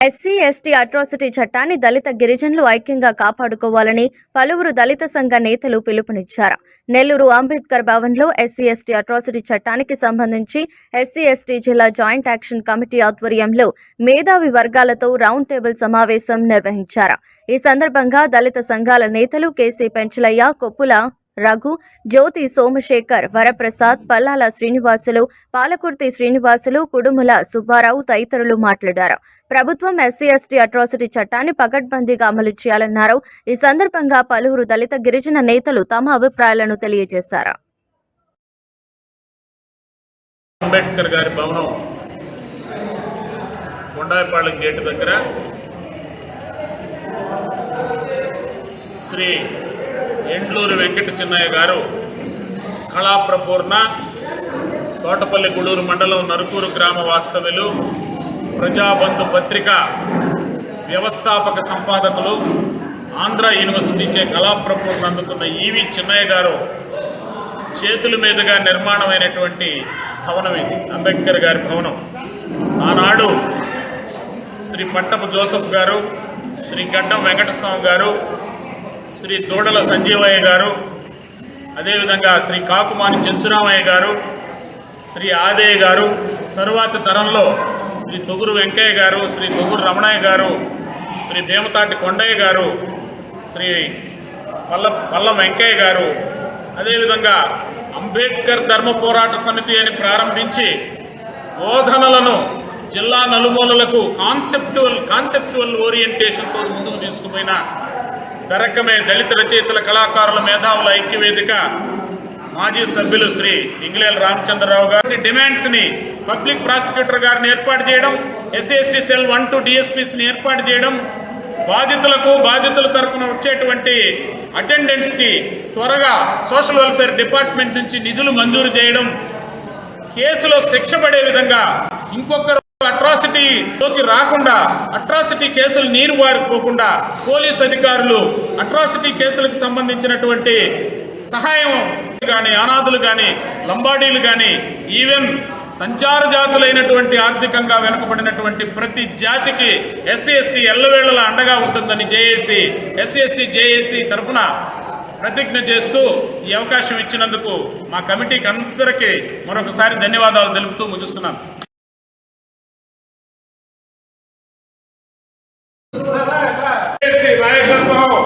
SC ST atrocity చట్టాన్ని దళిత గిరిజనులు ఐక్యంగా కాపాడుకోవాలని పలువురు దళిత సంఘ నేతలు పిలుపునిచ్చారు. నెల్లూరు అంబేద్కర్ భవన్లో ఎస్సీ ఎస్టీ అట్రాసిటీ చట్టానికి సంబంధించి ఎస్సీ ఎస్టీ జిల్లా జాయింట్ యాక్షన్ కమిటీ ఆధ్వర్యంలో మేధావి వర్గాలతో రౌండ్ టేబుల్ సమావేశం నిర్వహించారు. ఈ సందర్భంగా దళిత సంఘాల నేతలు కేసీ పెంచలయ్య కొప్పుల రఘు జ్యోతి సోమశేఖర్ వరప్రసాద్ పల్లాల శ్రీనివాసులు పాలకుర్తి శ్రీనివాసులు కుడుముల సుబ్బారావు తదితరులు మాట్లాడారు. ప్రభుత్వం ఎస్సీ ఎస్టీ అట్రాసిటీ చట్టాన్ని పకడ్బందీగా అమలు చేయాలన్నారు. ఈ సందర్భంగా పలువురు దళిత గిరిజన నేతలు తమ అభిప్రాయాలను తెలియజేశారు. అంబేద్కర్ గారి భవనం కొండాయపాళెం గేటు దగ్గర శ్రీ ఎండ్లూరు వెంకట చిన్నయ్య గారు కళాప్రపూర్ణ తోటపల్లి గూడూరు మండలం నరుకూరు గ్రామ వాస్తవ్యులు ప్రజాబంధు పత్రిక వ్యవస్థాపక సంపాదకులు ఆంధ్ర యూనివర్సిటీచే కళాప్రపూర్ణ అందుకున్న ఈవి చిన్నయ్య గారు చేతుల మీదుగా నిర్మాణమైనటువంటి భవనం ఇది అంబేద్కర్ గారి భవనం. ఆనాడు శ్రీ పట్టపు జోసఫ్ గారు శ్రీ గడ్డం వెంకటస్వామి గారు శ్రీ దూడల సంజీవయ్య గారు అదేవిధంగా శ్రీ కాకుమాని చెంచురామయ్య గారు శ్రీ ఆదయ్య గారు తరువాత తరంలో శ్రీ తొగురు వెంకయ్య గారు శ్రీ తొగురు రమణయ్య గారు శ్రీ భీమతాటి కొండయ్య గారు శ్రీ పల్ల పల్లం వెంకయ్య గారు అదేవిధంగా అంబేద్కర్ ధర్మ పోరాట సమితి అని ప్రారంభించి బోధనలను జిల్లా నలుమూలలకు కాన్సెప్టువల్ కాన్సెప్చువల్ ఓరియంటేషన్తో ముందుకు తీసుకుపోయిన దరకమే దళిత రచయితల కళాకారుల మేధావుల ఐక్యవేదిక మాజీ సభ్యులు శ్రీ ఇంగ్లేల రామచంద్రరావు గారి. డిమాండ్స్ని పబ్లిక్ ప్రాసిక్యూటర్ గారిని ఏర్పాటు చేయడం ఎస్సీ సెల్ వన్ టు డిఎస్పీస్ని ఏర్పాటు చేయడం బాధితులకు బాధితుల తరపున వచ్చేటువంటి అటెండెంట్స్కి త్వరగా సోషల్ వెల్ఫేర్ డిపార్ట్మెంట్ నుంచి నిధులు మంజూరు చేయడం కేసులో శిక్ష పడే విధంగా ఇంకొకరు అట్రాసిటీలోకి రాకుండా అట్రాసిటీ కేసులు నీరు వారిపోకుండా పోలీస్ అధికారులు అట్రాసిటీ కేసులకు సంబంధించినటువంటి సహాయం కానీ అనాథులు కానీ లంబాడీలు కానీ ఈవెన్ సంచార జాతులైనటువంటి ఆర్థికంగా వెనుకబడినటువంటి ప్రతి జాతికి ఎస్సీ ఎస్టీ ఎల్లవేళలా అండగా ఉంటుందని జేఏసీ ఎస్సీ ఎస్టీ జేఏసీ తరఫున ప్రతిజ్ఞ చేస్తూ ఈ అవకాశం ఇచ్చినందుకు మా కమిటీకి అందరికీ మరొకసారి ధన్యవాదాలు తెలుపుతూ ముగిస్తున్నాను.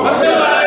మధ్యలో